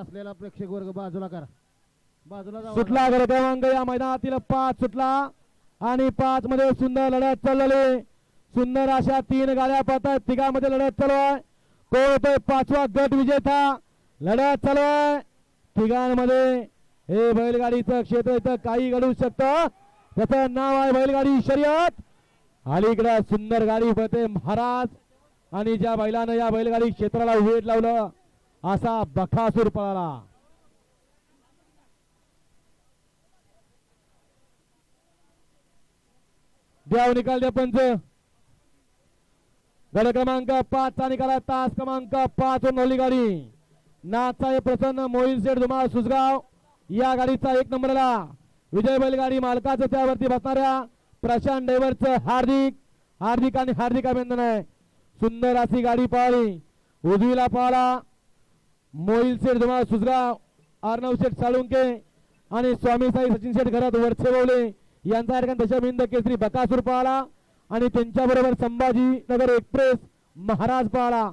असलेला प्रेक्षक वर्ग बाजूला करा. बाजूला. सुटला गड क्रमांक या मैदानातील पाच सुटला आणि पाच मध्ये सुंदर लढत चाललेली सुंदर अशा तीन गाड्या पळतात तिघामध्ये लढत चालू आहे कोण होतोय पाचवा गट विजेता लढत चालू आहे तिघांमध्ये हे बैलगाडीचं क्षेत्र इथं काही घडू शकतं. त्याचं नाव आहे बैलगाडी शर्यत. अलीकडे सुंदर गाडी पळते महाराज. आणि ज्या बैलानं या बैलगाडी क्षेत्राला वेध लावलं असा बखासूर पळाला. द्याव निकाल द्या पंच. गड क्रमांक पाच चा निकाला तास क्रमांक पाच वर नवली गाडी. हे प्रसन्न मोहिल शेठ धुमाळ सुसगाव या गाडीचा एक नंबरला. विजय बैलगाडी मालकाचं त्यावरती बसणाऱ्या प्रशांत ड्रायव्हरचं हार्दिक हार्दिक आणि हार्दिक अभिनंदन आहे. सुंदर अशी गाडी पळाली. उजवीला पळाला. मोहिल शेठ धुमाळ सुसगाव अर्णव शेठ साळुंके आणि स्वामी साई सचिन शेठ घरात वरचे बोवले यांचा कार्यक्रम दशमिंद केसरी बकासूर पळाला आणि त्यांच्याबरोबर संभाजी नगर एक्सप्रेस महाराज पळाला.